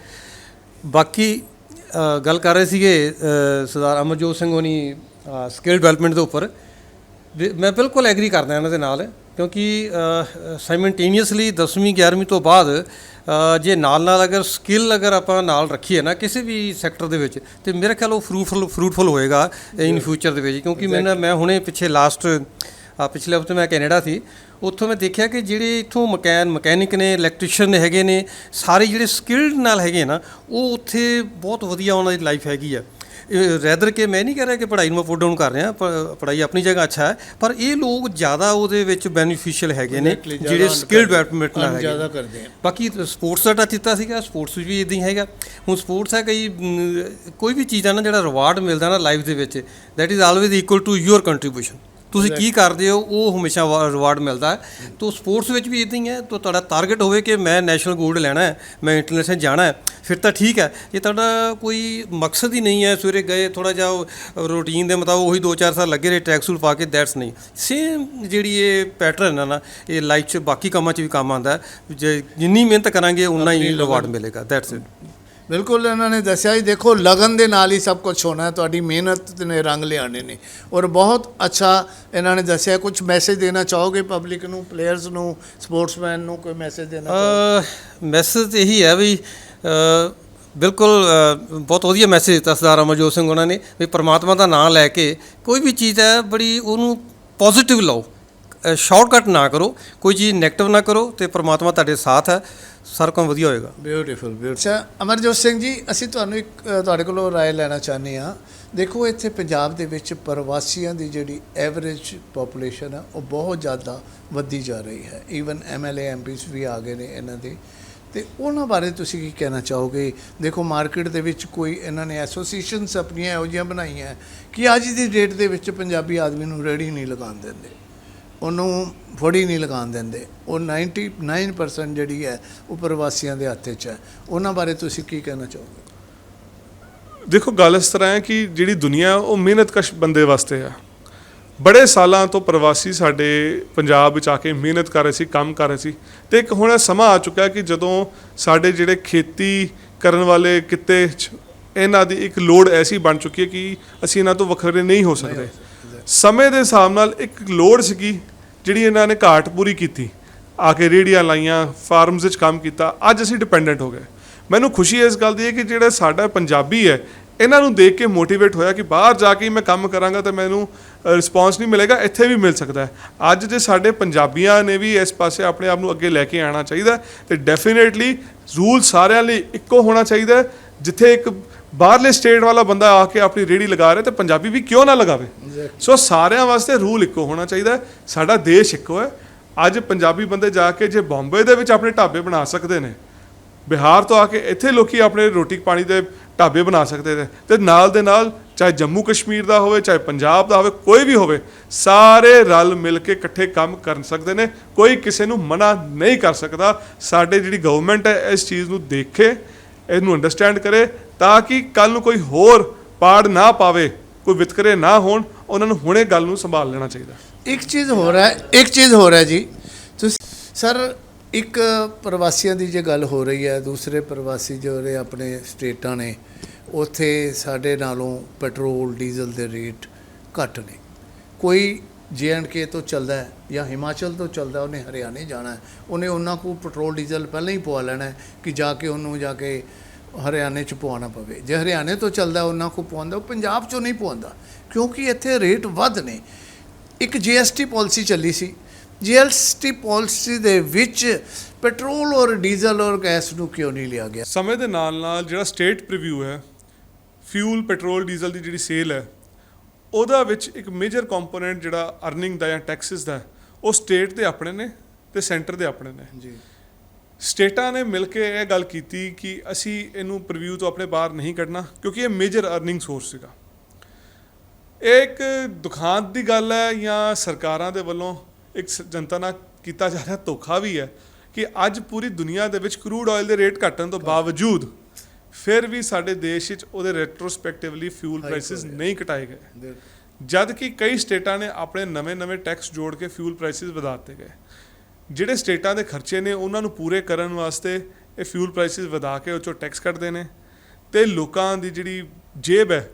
ਬਾਕੀ ਗੱਲ ਕਰ ਰਹੇ ਸੀਗੇ ਸਰਦਾਰ ਅਮਰਜੋਤ ਸਿੰਘ ਹੋਣੀ ਸਕਿੱਲ ਡਿਵੈਲਪਮੈਂਟ ਦੇ ਉੱਪਰ। ਮੈਂ ਬਿਲਕੁਲ ਐਗਰੀ ਕਰਦਾ ਇਹਨਾਂ ਦੇ ਨਾਲ ਕਿਉਂਕਿ ਸਾਈਮਲਟੇਨੀਅਸਲੀ 10ਵੀਂ 11ਵੀਂ ਤੋਂ ਬਾਅਦ ਜੇ ਨਾਲ ਨਾਲ ਅਗਰ ਸਕਿੱਲ ਅਗਰ ਆਪਾਂ ਨਾਲ ਰੱਖੀਏ ਨਾ ਕਿਸੇ ਵੀ ਸੈਕਟਰ ਦੇ ਵਿੱਚ ਤੇ ਮੇਰੇ ਖਿਆਲ ਉਹ ਫਰੂਟਫੁਲ ਫਰੂਟਫੁਲ ਹੋਏਗਾ ਇਨ ਫਿਊਚਰ ਦੇ ਵਿੱਚ ਕਿਉਂਕਿ ਮੈਂ ਮੈਂ ਹੁਣੇ ਪਿੱਛੇ ਲਾਸਟ ਪਿਛਲੇ ਹਫ਼ਤੇ ਮੈਂ ਕੈਨੇਡਾ ਸੀ ਉੱਥੋਂ ਮੈਂ ਦੇਖਿਆ ਕਿ ਜਿਹੜੇ ਇੱਥੋਂ ਮਕੈਨ ਮਕੈਨਿਕ ਨੇ ਇਲੈਕਟ੍ਰੀਸ਼ੀਅਨ ਹੈਗੇ ਨੇ ਸਾਰੇ ਜਿਹੜੇ ਸਕਿਲਡ ਨਾਲ ਹੈਗੇ ਨਾ ਉਹ ਉੱਥੇ ਬਹੁਤ ਵਧੀਆ ਉਹਨਾਂ ਦੀ ਲਾਈਫ ਹੈਗੀ ਆ। ਰੈਦਰ ਕਿ ਮੈਂ ਨਹੀਂ ਕਹਿ ਰਿਹਾ ਕਿ ਪੜ੍ਹਾਈ ਨੂੰ ਮੈਂ ਪੁੱਟ ਡਾਊਨ ਕਰ ਰਿਹਾ ਪੜ੍ਹਾਈ ਆਪਣੀ ਜਗ੍ਹਾ ਅੱਛਾ ਹੈ ਪਰ ਇਹ ਲੋਕ ਜ਼ਿਆਦਾ ਉਹਦੇ ਵਿੱਚ ਬੈਨੀਫੀਸ਼ੀਅਲ ਹੈਗੇ ਨੇ ਜਿਹੜੇ ਸਕਿਲ ਡਿਵੈਲਪਮੈਂਟ ਨਾਲ ਹੈਗੇ ਜ਼ਿਆਦਾ ਕਰਦੇ ਆ। ਬਾਕੀ ਸਪੋਰਟਸ ਦਾ ਟੱਚ ਦਿੱਤਾ ਸੀਗਾ ਸਪੋਰਟਸ ਵੀ ਇਦਾਂ ਹੀ ਹੈਗਾ। ਹੁਣ ਸਪੋਰਟਸ ਹੈ ਕਈ ਕੋਈ ਵੀ ਚੀਜ਼ ਆ ਨਾ ਜਿਹੜਾ ਰਿਵਾਰਡ ਮਿਲਦਾ ਨਾ ਲਾਈਫ ਦੇ ਵਿੱਚ that is always equal to your contribution ਤੁਸੀਂ ਕੀ ਕਰਦੇ ਹੋ ਉਹ ਹਮੇਸ਼ਾ ਰਿਵਾਰਡ ਮਿਲਦਾ ਹੈ। ਤੋ ਸਪੋਰਟਸ ਵਿੱਚ ਵੀ ਇਦਾਂ ਹੀ ਹੈ ਤੋ ਤੁਹਾਡਾ ਟਾਰਗੇਟ ਹੋਵੇ ਕਿ ਮੈਂ ਨੈਸ਼ਨਲ ਗੋਲਡ ਲੈਣਾ ਹੈ ਮੈਂ ਇੰਟਰਨੈਸ਼ਨਲ ਜਾਣਾ ਹੈ ਫਿਰ ਤਾਂ ਠੀਕ ਹੈ। ਜੇ ਤੁਹਾਡਾ ਕੋਈ ਮਕਸਦ ਹੀ ਨਹੀਂ ਹੈ ਸਵੇਰੇ ਗਏ ਥੋੜਾ ਜਿਹਾ ਰੂਟੀਨ ਦੇ ਮੁਤਾਬਕ ਉਹੀ 2-4 ਸਾਲ ਲੱਗੇ ਰਹੇ ਟਰੈਕ ਸੂਟ ਪਾ ਕੇ ਦੈਟਸ ਨਹੀਂ। ਸੇਮ ਜਿਹੜੀ ਇਹ ਪੈਟਰਨ ਹੈ ਨਾ ਇਹ ਲਾਈਫ 'ਚ ਬਾਕੀ ਕੰਮਾਂ 'ਚ ਵੀ ਕੰਮ ਆਉਂਦਾ ਜੇ ਜਿੰਨੀ ਮਿਹਨਤ ਕਰਾਂਗੇ ਉਨਾ ਹੀ ਰਿਵਾਰਡ ਮਿਲੇਗਾ ਦੈਟਸ ਇਟ ਬਿਲਕੁਲ ਇਹਨਾਂ ਨੇ ਦੱਸਿਆ ਹੀ ਦੇਖੋ, ਲਗਨ ਦੇ ਨਾਲ ਹੀ ਸਭ ਕੁਝ ਹੋਣਾ ਹੈ, ਤੁਹਾਡੀ ਮਿਹਨਤ ਨੇ ਰੰਗ ਲਿਆਣੇ ਨੇ। ਔਰ ਬਹੁਤ ਅੱਛਾ ਇਹਨਾਂ ਨੇ ਦੱਸਿਆ ਕੁਝ ਮੈਸੇਜ ਦੇਣਾ ਚਾਹੋਗੇ ਪਬਲਿਕ ਨੂੰ ਪਲੇਅਰਸ ਨੂੰ ਸਪੋਰਟਸਮੈਨ ਨੂੰ ਕੋਈ ਮੈਸੇਜ ਦੇਣਾ ਚਾਹੋਗੇ? ਮੈਸੇਜ ਇਹੀ ਹੈ ਵੀ ਬਿਲਕੁਲ ਬਹੁਤ ਵਧੀਆ ਮੈਸੇਜ ਦਿੱਤਾ ਸਰਦਾਰ ਅਮਰਜੋਤ ਸਿੰਘ ਉਹਨਾਂ ਨੇ ਵੀ ਪ੍ਰਮਾਤਮਾ ਦਾ ਨਾਮ ਲੈ ਕੇ ਕੋਈ ਵੀ ਚੀਜ਼ ਹੈ, ਬੜੀ ਉਹਨੂੰ ਪੋਜ਼ਿਟਿਵ ਲਓ। ਸ਼ਾਰਟਕਟ ਨਾ ਕਰੋ, ਕੋਈ ਚੀਜ਼ 네ਗੇਟਿਵ ਨਾ ਕਰੋ ਤੇ ਪ੍ਰਮਾਤਮਾ ਤੁਹਾਡੇ ਸਾਥ ਹੈ। ਸਾਰਾ ਕੰਮ ਵਧੀਆ ਹੋਏਗਾ ਬਿਊਟੀਫੁਲ ਬਿਊਟੀਫੁਲ ਅੱਛਾ ਅਮਰਜੋਤ ਸਿੰਘ ਜੀ ਅਸੀਂ ਤੁਹਾਨੂੰ ਇੱਕ ਅ, ਤੁਹਾਡੇ ਕੋਲੋਂ رائے ਲੈਣਾ ਚਾਹੁੰਦੇ ਹਾਂ ਦੇਖੋ ਇੱਥੇ ਪੰਜਾਬ ਦੇ ਵਿੱਚ ਪ੍ਰਵਾਸੀਆਂ ਦੀ ਜਿਹੜੀ ਐਵਰੇਜ ਪੋਪੂਲੇਸ਼ਨ ਹੈ ਉਹ ਬਹੁਤ ਜ਼ਿਆਦਾ ਵੱਧਦੀ ਜਾ ਰਹੀ ਹੈ ਈਵਨ ਐਮਐਲਏ ਐਮਪੀਸ ਵੀ ਆ ਗਏ ਨੇ ਇਹਨਾਂ ਦੇ ਤੇ ਉਹਨਾਂ ਬਾਰੇ ਤੁਸੀਂ ਕੀ ਕਹਿਣਾ ਚਾਹੋਗੇ ਦੇਖੋ ਮਾਰਕੀਟ ਦੇ ਵਿੱਚ ਕੋਈ ਇਹਨਾਂ ਨੇ ਐਸੋਸੀਏਸ਼ਨਸ ਆਪਣੀਆਂ ਇਹੋ ਜਿਹੀਆਂ ਬਣਾਈਆਂ ਕਿ ਅੱਜ ਦੀ ਡੇਟ ਦੇ ਵਿੱਚ ਪੰਜਾਬੀ ਆਦਮੀ ਨੂੰ ਰੇੜੀ ਨਹੀਂ ਲਗਾਉਣ ਦਿੰਦੇ ਉਹਨੂੰ ਫੜੀ ਨਹੀਂ ਲਗਾਉਣ ਦਿੰਦੇ। ਉਹ 99% ਜਿਹੜੀ ਹੈ ਉਹ ਪ੍ਰਵਾਸੀਆਂ ਦੇ ਹੱਥ 'ਚ ਹੈ। ਉਹਨਾਂ ਬਾਰੇ ਤੁਸੀਂ ਕੀ ਕਹਿਣਾ ਚਾਹੋਗੇ? ਦੇਖੋ ਗੱਲ ਇਸ ਤਰ੍ਹਾਂ ਹੈ ਕਿ ਜਿਹੜੀ ਦੁਨੀਆ ਉਹ ਮਿਹਨਤਕਸ਼ ਬੰਦੇ ਵਾਸਤੇ ਆ ਬੜੇ ਸਾਲਾਂ ਤੋਂ ਪ੍ਰਵਾਸੀ ਸਾਡੇ ਪੰਜਾਬ ਵਿੱਚ ਆ ਕੇ ਮਿਹਨਤ ਕਰ ਰਹੇ ਸੀ ਕੰਮ ਕਰ ਰਹੇ ਸੀ। ਤੇ ਇੱਕ ਹੁਣ ਸਮਾਂ ਆ ਚੁੱਕਾ ਹੈ ਕਿ ਜਦੋਂ ਸਾਡੇ ਜਿਹੜੇ ਖੇਤੀ ਕਰਨ ਵਾਲੇ ਕਿੱਤੇ ਇਹਨਾਂ ਦੀ ਇੱਕ ਲੋੜ ਐਸੀ ਬਣ ਚੁੱਕੀ ਹੈ ਕਿ ਅਸੀਂ ਇਹਨਾਂ ਤੋਂ ਵੱਖਰੇ ਨਹੀਂ ਹੋ ਸਕਦੇ। ਸਮੇਂ ਦੇ ਹਿਸਾਬ ਨਾਲ ਇੱਕ ਲੋੜ ਸੀਗੀ ਜਿਹੜੀ ਇਹਨਾਂ ਨੇ ਘਾਟ ਪੂਰੀ ਕੀਤੀ। ਆ ਕੇ ਰੇੜੀਆਂ ਲਾਈਆਂ, ਫਾਰਮਸ ਵਿੱਚ ਕੰਮ ਕੀਤਾ। ਅੱਜ ਅਸੀਂ ਡਿਪੈਂਡੈਂਟ ਹੋ ਗਏ। ਮੈਨੂੰ ਖੁਸ਼ੀ ਇਸ ਗੱਲ ਦੀ ਹੈ ਕਿ ਜਿਹੜਾ ਸਾਡਾ ਪੰਜਾਬੀ ਹੈ, ਇਹਨਾਂ ਨੂੰ ਦੇਖ ਕੇ ਮੋਟੀਵੇਟ ਹੋਇਆ ਕਿ ਬਾਹਰ ਜਾ ਕੇ ਮੈਂ ਕੰਮ ਕਰਾਂਗਾ ਤਾਂ ਮੈਨੂੰ ਰਿਸਪੌਂਸ ਨਹੀਂ ਮਿਲੇਗਾ, ਇੱਥੇ ਵੀ ਮਿਲ ਸਕਦਾ ਹੈ। ਅੱਜ ਜੇ ਸਾਡੇ ਪੰਜਾਬੀਆਂ ਨੇ ਵੀ ਇਸ ਪਾਸੇ ਆਪਣੇ ਆਪ ਨੂੰ ਅੱਗੇ ਲੈ ਕੇ ਆਉਣਾ ਚਾਹੀਦਾ ਹੈ, ਤੇ ਡੈਫੀਨੇਟਲੀ ਰੂਲ ਸਾਰਿਆਂ ਲਈ ਇੱਕੋ ਹੋਣਾ ਚਾਹੀਦਾ ਜਿੱਥੇ ਇੱਕ ਬਾਹਰਲੇ ਸਟੇਟ ਵਾਲਾ ਬੰਦਾ ਆ ਕੇ ਆਪਣੀ ਰੇੜੀ ਲਗਾ ਰਿਹਾ ਤੇ ਪੰਜਾਬੀ ਵੀ ਕਿਉਂ ਨਾ ਲਗਾਵੇ? ਸੋ ਸਾਰਿਆਂ ਵਾਸਤੇ ਰੂਲ ਇੱਕੋ ਹੋਣਾ ਚਾਹੀਦਾ ਹੈ। ਸਾਡਾ ਦੇਸ਼ ਇੱਕੋ ਹੈ। ਅੱਜ ਪੰਜਾਬੀ ਬੰਦੇ ਜਾ ਕੇ ਜੇ ਬੰਬੇ ਦੇ ਵਿੱਚ ਆਪਣੇ ਢਾਬੇ ਬਣਾ ਸਕਦੇ ਨੇ ਬਿਹਾਰ ਤੋਂ ਆ ਕੇ ਇੱਥੇ ਲੋਕੀ ਆਪਣੇ ਰੋਟੀ ਪਾਣੀ ਦੇ ਢਾਬੇ ਬਣਾ ਸਕਦੇ ਨੇ ਤੇ ਨਾਲ ਦੇ ਨਾਲ ਚਾਹੇ ਜੰਮੂ ਕਸ਼ਮੀਰ ਦਾ ਹੋਵੇ ਚਾਹੇ ਪੰਜਾਬ ਦਾ ਹੋਵੇ ਕੋਈ ਵੀ ਹੋਵੇ ਸਾਰੇ ਰਲ ਮਿਲ ਕੇ ਇਕੱਠੇ ਕੰਮ ਕਰ ਸਕਦੇ ਨੇ। ਕੋਈ ਕਿਸੇ ਨੂੰ ਮਨਾ ਨਹੀਂ ਕਰ ਸਕਦਾ। ਸਾਡੇ ਜਿਹੜੀ ਗਵਰਨਮੈਂਟ ਹੈ ਇਸ ਚੀਜ਼ ਨੂੰ ਦੇਖੇ ਇਹਨੂੰ ਅੰਡਰਸਟੈਂਡ ਕਰੇ ਤਾਂ ਕਿ ਕੱਲ ਨੂੰ ਕੋਈ ਹੋਰ ਪਾੜ ਨਾ ਪਾਵੇ, ਕੋਈ ਵਿਤਕਰੇ ਨਾ ਹੋਣ, ਉਹਨਾਂ ਨੂੰ ਹੁਣੇ ਗੱਲ ਨੂੰ ਸੰਭਾਲ ਲੈਣਾ ਚਾਹੀਦਾ। ਇੱਕ ਚੀਜ਼ ਹੋ ਰਿਹਾ ਹੈ, ਇੱਕ ਚੀਜ਼ ਹੋ ਰਿਹਾ ਜੀ। ਤੁਸੀਂ ਸਰ, ਇੱਕ ਪ੍ਰਵਾਸੀਆਂ ਦੀ ਜੇ ਗੱਲ ਹੋ ਰਹੀ ਹੈ, ਦੂਸਰੇ ਪ੍ਰਵਾਸੀ ਜਿਹੜੇ ਆਪਣੇ ਸਟੇਟਾਂ ਨੇ, ਉੱਥੇ ਸਾਡੇ ਨਾਲੋਂ ਪੈਟਰੋਲ, ਡੀਜ਼ਲ ਦੇ ਰੇਟ ਘੱਟ ਨੇ। ਕੋਈ ਕੇ ਤੋਂ ਚੱਲਦਾ ਹੈ ਜਾਂ ਹਿਮਾਚਲ ਤੋਂ ਚੱਲਦਾ ਉਹਨੇ ਹਰਿਆਣੇ ਜਾਣਾ ਹੈ। ਉਹਨੇ ਉਹਨਾਂ ਕੋਲ ਪੈਟਰੋਲ, ਡੀਜ਼ਲ ਪਹਿਲਾਂ ਹੀ ਪਵਾ ਲੈਣਾ ਕਿ ਜਾ ਕੇ ਉਹਨੂੰ ਜਾ ਕੇ ਹਰਿਆਣੇ ਚ ਪਵਾਉਣਾ ਪਵੇ। ਜੇ ਹਰਿਆਣੇ ਤੋਂ ਚੱਲਦਾ, ਉਹਨਾਂ ਕੋਲ ਪਵਾਉਂਦਾ, ਉਹ ਪੰਜਾਬ ਚੋਂ ਨਹੀਂ ਪਵਾਉਂਦਾ। ਕਿਉਂਕਿ ਇੱਥੇ ਰੇਟ ਵੱਧ ਨੇ। ਇੱਕ ਜੀਐਸਟੀ ਪਾਲਿਸੀ ਚੱਲੀ ਸੀ। ਜੀਐਸਟੀ ਪਾਲਿਸੀ ਦੇ ਵਿੱਚ ਪੈਟਰੋਲ ਔਰ ਡੀਜ਼ਲ ਔਰ ਗੈਸ ਨੂੰ ਕਿਉਂ ਨਹੀਂ ਲਿਆ ਗਿਆ? ਸਮੇਂ ਦੇ ਨਾਲ ਨਾਲ ਜਿਹੜਾ ਸਟੇਟ ਪ੍ਰੀਵਿਊ ਹੈ, ਫਿਊਲ, ਪੈਟਰੋਲ, ਡੀਜ਼ਲ ਦੀ ਜਿਹੜੀ ਸੇਲ ਹੈ ਉਹਦਾ ਵਿੱਚ ਇੱਕ ਮੇਜਰ ਕੰਪੋਨੈਂਟ ਜਿਹੜਾ ਅਰਨਿੰਗ ਦਾ ਜਾਂ ਟੈਕਸਸ ਦਾ ਉਹ ਸਟੇਟ ਦੇ ਆਪਣੇ ਨੇ ਤੇ ਸੈਂਟਰ ਦੇ ਆਪਣੇ ਨੇ। ਜੀ। ਸਟੇਟਾਂ ਨੇ ਮਿਲ ਕੇ ਇਹ ਗੱਲ ਕੀਤੀ ਕਿ ਅਸੀਂ ਇਹਨੂੰ ਪ੍ਰੀਵਿਊ ਤੋਂ ਆਪਣੇ ਬਾਹਰ ਨਹੀਂ ਕੱਢਣਾ ਕਿਉਂਕਿ ਇਹ ਮੇਜਰ ਅਰਨਿੰਗ ਸੋਰਸ ਸੀਗਾ। ਇਹ ਇੱਕ ਦੁਖਾਂਤ ਦੀ ਗੱਲ ਹੈ ਜਾਂ ਸਰਕਾਰਾਂ ਦੇ ਵੱਲੋਂ ਇੱਕ ਜਨਤਾ ਨਾਲ ਕੀਤਾ ਜਾ ਰਿਹਾ ਧੋਖਾ ਵੀ ਹੈ ਕਿ ਅੱਜ ਪੂਰੀ ਦੁਨੀਆ ਦੇ ਵਿੱਚ ਕਰੂਡ ਆਇਲ ਦੇ ਰੇਟ ਘਟਣ ਤੋਂ ਬਾਵਜੂਦ ਫਿਰ ਵੀ ਸਾਡੇ ਦੇਸ਼ ਵਿੱਚ ਉਹਦੇ ਰੈਟਰੋਸਪੈਕਟਿਵਲੀ ਫਿਊਲ ਪ੍ਰਾਈਸਿਸ। ਨਹੀਂ ਘਟਾਏ ਗਏ। ਜਦ ਕਿ ਕਈ ਸਟੇਟਾਂ ਨੇ ਆਪਣੇ ਨਵੇਂ-ਨਵੇਂ ਟੈਕਸ ਜੋੜ ਕੇ ਫਿਊਲ ਪ੍ਰਾਈਸਿਸ ਵਧਾ ਦਿੱਤੇ ਗਏ। ਜਿਹੜੇ ਸਟੇਟਾਂ ਦੇ ਖਰਚੇ ਨੇ ਉਹਨਾਂ ਨੂੰ ਪੂਰੇ ਕਰਨ ਵਾਸਤੇ ਇਹ ਫਿਊਲ ਪ੍ਰਾਈਸਿਸ ਵਧਾ ਕੇ ਉਹ ਚੋਂ ਟੈਕਸ ਕੱਢਦੇ ਨੇ ਤੇ ਲੋਕਾਂ ਦੀ ਜਿਹੜੀ ਜੇਬ ਹੈ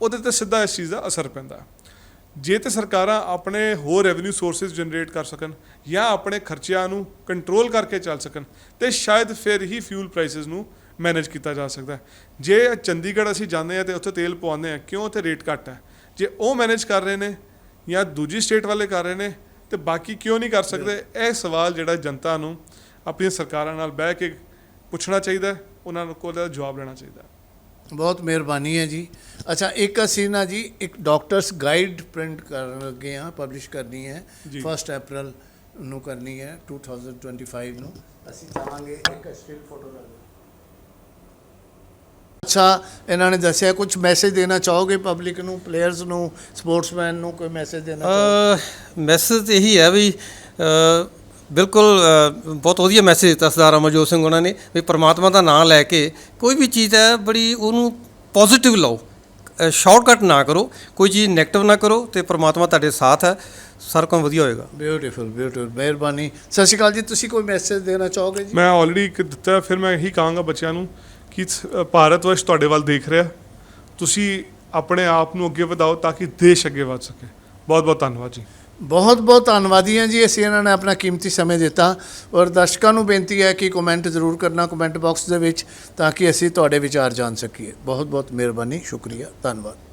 ਉਹਦੇ ਤੇ ਸਿੱਧਾ ਇਸ ਚੀਜ਼ ਦਾ ਅਸਰ ਪੈਂਦਾ। ਜੇ ਤੇ ਸਰਕਾਰਾਂ ਆਪਣੇ ਹੋਰ ਰੈਵਨਿਊ ਸੋਰਸਸ ਜਨਰੇਟ ਕਰ ਸਕਣ ਜਾਂ ਆਪਣੇ ਖਰਚਿਆਂ ਨੂੰ ਕੰਟਰੋਲ ਕਰਕੇ ਚੱਲ ਸਕਣ ਤੇ ਸ਼ਾਇਦ ਫਿਰ ਹੀ ਫਿਊਲ ਪ੍ਰਾਈਸਿਸ ਨੂੰ ਮੈਨੇਜ ਕੀਤਾ ਜਾ ਸਕਦਾ। ਜੇ ਚੰਡੀਗੜ੍ਹ ਅਸੀਂ ਜਾਂਦੇ ਆ ਤੇ ਉੱਥੇ ਤੇਲ ਪਵਾਉਂਦੇ ਆ ਕਿਉਂ ਉੱਥੇ ਰੇਟ ਘੱਟ ਹੈ ਜੇ ਉਹ ਮੈਨੇਜ ਕਰ ਰਹੇ ਨੇ ਜਾਂ ਦੂਜੀ ਸਟੇਟ ਵਾਲੇ ਕਰ ਰਹੇ ਨੇ ਤੇ ਬਾਕੀ ਕਿਉਂ ਨਹੀਂ ਕਰ ਸਕਦੇ ਇਹ ਸਵਾਲ ਜਿਹੜਾ ਜਨਤਾ ਨੂੰ ਆਪਣੀਆਂ ਸਰਕਾਰਾਂ ਨਾਲ ਬਹਿ ਕੇ ਪੁੱਛਣਾ ਚਾਹੀਦਾ ਉਹਨਾਂ ਨੂੰ ਕੋਲ ਜਵਾਬ ਲੈਣਾ ਚਾਹੀਦਾ। ਬਹੁਤ ਮਿਹਰਬਾਨੀ ਹੈ ਜੀ ਅੱਛਾ ਇੱਕ ਅਸੀਂ ਨਾ ਜੀ ਇੱਕ ਡਾਕਟਰਸ ਗਾਈਡ ਪ੍ਰਿੰਟ ਕਰਨ ਲੱਗੇ ਹਾਂ ਪਬਲਿਸ਼ ਕਰਨੀ ਹੈ ਜੀ। 1 ਅਪ੍ਰੈਲ ਨੂੰ ਕਰਨੀ ਹੈ 2025 ਨੂੰ ਅਸੀਂ ਚਾਹਾਂਗੇ ਇੱਕ ਸਟਿਲ ਫੋਟੋ ਲੈ ਲਓ ਅੱਛਾ ਇਹਨਾਂ ਨੇ ਦੱਸਿਆ ਕੁਝ ਮੈਸੇਜ ਦੇਣਾ ਚਾਹੋਗੇ ਪਬਲਿਕ ਨੂੰ ਪਲੇਅਰਸ ਨੂੰ ਸਪੋਰਟਸਮੈਨ ਨੂੰ ਕੋਈ ਮੈਸੇਜ ਦੇਣਾ ਚਾਹੋਗੇ? ਮੈਸੇਜ ਇਹੀ ਹੈ ਵੀ ਬਿਲਕੁਲ ਬਹੁਤ ਵਧੀਆ ਮੈਸੇਜ ਦਿੱਤਾ ਸਰਦਾਰ ਅਮਰਜੋਤ ਸਿੰਘ ਉਹਨਾਂ ਨੇ ਵੀ ਪ੍ਰਮਾਤਮਾ ਦਾ ਨਾਮ ਲੈ ਕੇ ਕੋਈ ਵੀ ਚੀਜ਼ ਹੈ ਬੜੀ ਉਹਨੂੰ ਪੋਜ਼ਿਟਿਵ ਲਓ। ਸ਼ਾਰਟਕਟ ਨਾ ਕਰੋ ਕੋਈ ਚੀਜ਼ 네ਗੇਟਿਵ ਨਾ ਕਰੋ ਤੇ ਪ੍ਰਮਾਤਮਾ ਤੁਹਾਡੇ ਸਾਥ ਹੈ। ਸਾਰਾ ਕੰਮ ਵਧੀਆ ਹੋਏਗਾ। ਬਿਊਟੀਫੁਲ ਬਿਊਟੀਫੁਲ ਮਿਹਰਬਾਨੀ। ਸਤਿ ਸ਼੍ਰੀ ਅਕਾਲ ਜੀ ਤੁਸੀਂ ਕੋਈ ਮੈਸੇਜ ਦੇਣਾ ਚਾਹੋਗੇ ਜੀ? ਮੈਂ ਆਲਰੇਡੀ ਇੱਕ ਦਿੱਤਾ ਫਿਰ ਮੈਂ ਇਹੀ ਕਹਾਂਗਾ ਬੱਚਿਆਂ ਨੂੰ ਕਿ ਭਾਰਤ ਵਰਸ਼ ਤੁਹਾਡੇ ਵੱਲ ਦੇਖ ਰਿਹਾ। ਤੁਸੀਂ ਆਪਣੇ ਆਪ ਨੂੰ ਅੱਗੇ ਵਧਾਓ ਤਾਂ ਕਿ ਦੇਸ਼ ਅੱਗੇ ਵਧ ਸਕੇ। ਬਹੁਤ ਬਹੁਤ ਧੰਨਵਾਦ ਜੀ। ਬਹੁਤ ਬਹੁਤ ਧੰਨਵਾਦੀ ਹਾਂ ਜੀ ਅਸੀਂ ਇਹਨਾਂ ਨੇ ਆਪਣਾ ਕੀਮਤੀ ਸਮੇਂ ਦਿੱਤਾ ਔਰ ਦਰਸ਼ਕਾਂ ਨੂੰ ਬੇਨਤੀ ਹੈ ਕਿ ਕਮੈਂਟ ਜ਼ਰੂਰ ਕਰਨਾ ਕਮੈਂਟ ਬਾਕਸ ਦੇ ਵਿੱਚ ਤਾਂ ਕਿ ਅਸੀਂ ਤੁਹਾਡੇ ਵਿਚਾਰ ਜਾਣ ਸਕੀਏ। ਬਹੁਤ ਬਹੁਤ ਮਿਹਰਬਾਨੀ, ਸ਼ੁਕਰੀਆ, ਧੰਨਵਾਦ।